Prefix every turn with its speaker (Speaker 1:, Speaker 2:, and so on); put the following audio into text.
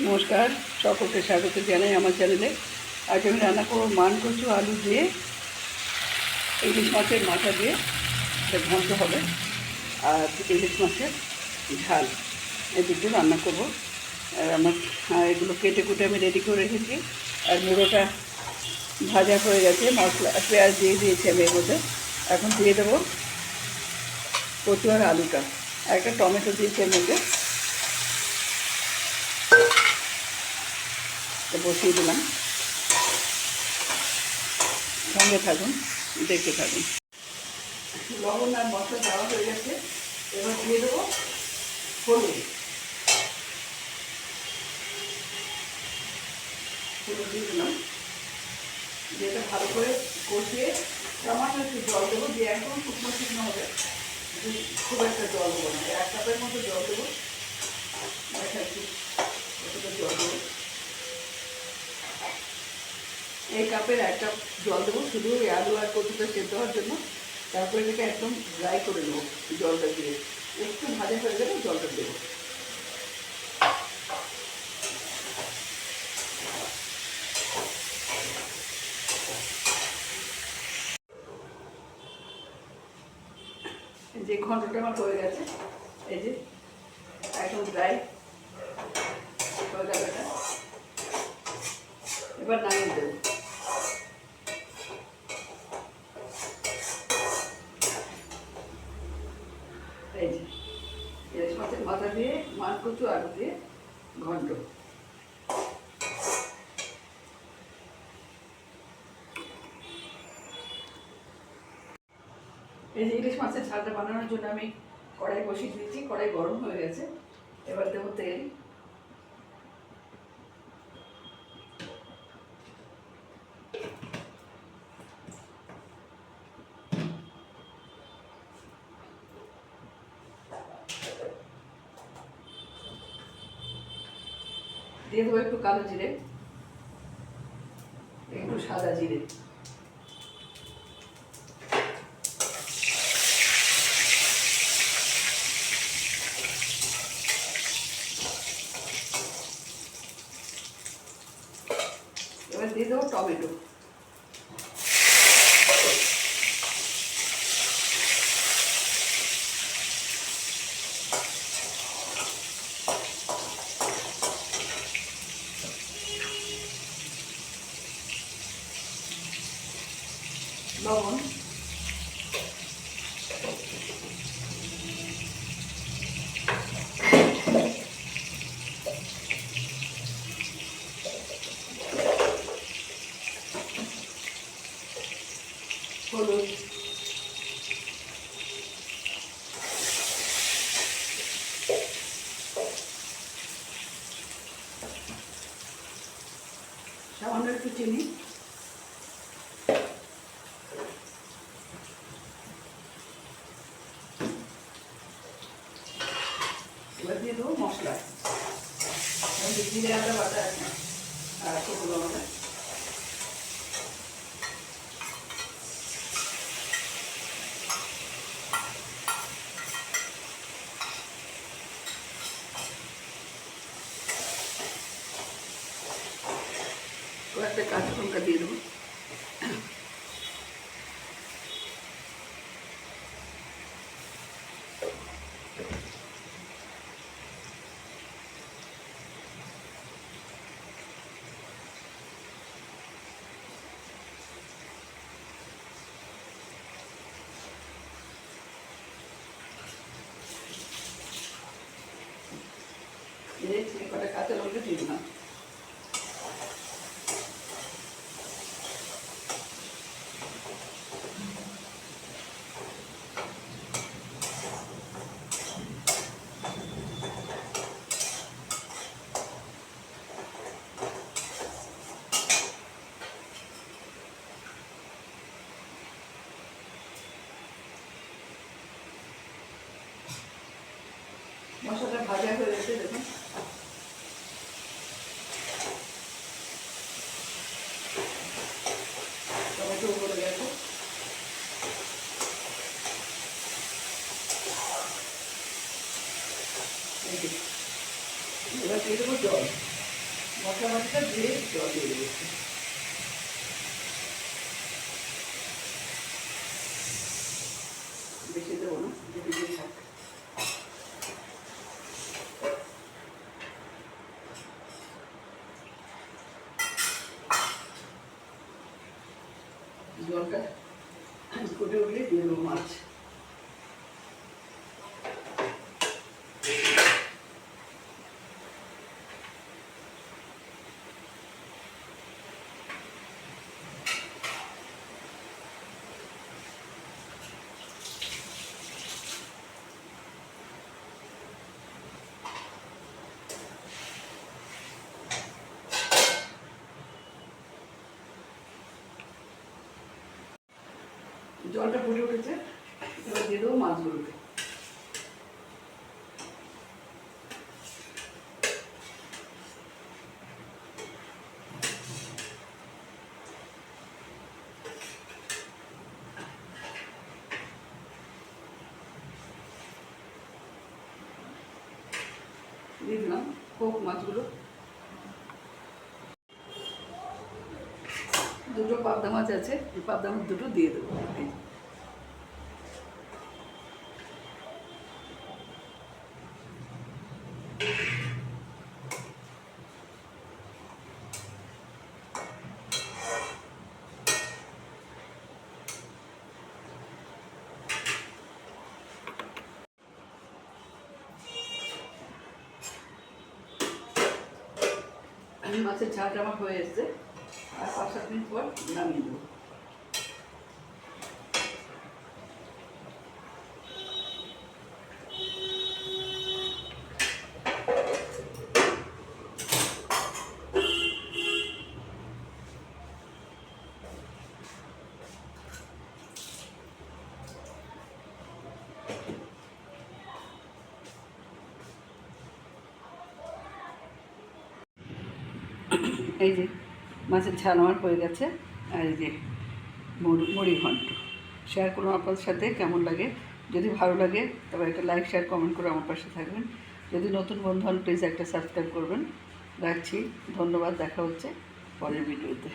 Speaker 1: নমস্কার, সকলকে স্বাগত জানাই আমার চ্যানেলে। আজ আমি রান্না করব মান কচু আলু দিয়ে, ইলিশ মাছের মাথা দিয়ে, এটা ঘন্ট হবে। আর ইলিশ মাছের ঝাল, এই দুটো রান্না করব। আর আমার আর এগুলো কেটে কুটে আমি রেডি করে রেখেছি। আর মুড়োটা ভাজা হয়ে গেছে, মশলা, পেঁয়াজ দিয়ে দিয়েছি আমি এর মধ্যে। এখন দিয়ে দেবো কচু আর আলুটা। আর একটা টমেটো দিয়েছি এর মধ্যে। বসিয়ে দিলাম। সঙ্গে থাকুন, দেখতে থাকুন। লবণ আর মশলা দেওয়া হয়ে গেছে। এবার দিয়ে দেবো হলুদ। হলুদ দিয়ে দিলাম। দিয়ে ভালো করে কষিয়ে সামান্য একটু জল দেবো, দিয়ে একদম শুকনো শুকনো হবে। খুব একটা জল দেবো না। এক কাপের মতো জল দেবো দেখাচ্ছি কতটা জল দেবো এই কাপের এক কাপ জল দেবো, শুধু আলু আর কচুটা সেদ্ধ হওয়ার জন্য। তারপরে এটাকে একদম ড্রাই করে দেবো জলটা দিয়ে। একটু ভাজা হয়ে গেলে জলটা দেবো। যে ঘন্টটা আমার হয়ে গেছে, এই যে একদম ড্রাই হয়ে গেল এবার নামিয়ে দেবো। এই যে ইলিশ মাছের মাথা দিয়ে মাছ কচু আলু দিয়ে ঘন্ট। এই যে ইলিশ মাছের ঝালটা বানানোর জন্য আমি কড়াই বসিয়ে দিয়েছি, কড়াই গরম হয়ে গেছে। এবার দেবো তেল। দিয়ে দেবো একটু কালো জিরে একটু সাদা জিরে এবার দিয়ে দেবো টমেটো লবণ হলুদ সামান্য একটু চিনি এবার দিয়ে দেবো মশলা জিরে আদা বাটা আছে আর শুকনো লঙ্কা কয়েকটা কাঁচা লঙ্কা দিয়ে দেবো। মশলাটা ভাজা হয়ে গেছে দেখুন। টমেটো দিয়ে দেবো জল। মশলা মাছটা দিয়ে জল দিয়ে একটু। বেশি দেবো না যদি দিয়ে থাক জলটা ফুটে উঠলে দিয়ে দেবো মাছ জলটা ফুটে উঠেছে এবার দিয়ে দেবো মাছগুলোকে। দিয়ে দিলাম হোক মাছগুলো। দুটো পাবদা মাছ আছে, এই পাবদা মাছ দুটো দিয়ে দেবো। মাছের ঝালটা আমার হয়ে এসছে আর পাঁচ সাত মিনিট পর এই যে। মাছের ঝাল আমার হয়ে গেছে। আর এই যে মুড়ি ঘন্ট। শেয়ার করুন আপনাদের সাথে, কেমন লাগে? যদি ভালো লাগে তবে একটা লাইক শেয়ার কমেন্ট করে আমার পাশে থাকবেন। যদি নতুন বন্ধু হন প্লিজ একটা সাবস্ক্রাইব করবেন। রাখছি। ধন্যবাদ, দেখা হচ্ছে পরের ভিডিওতে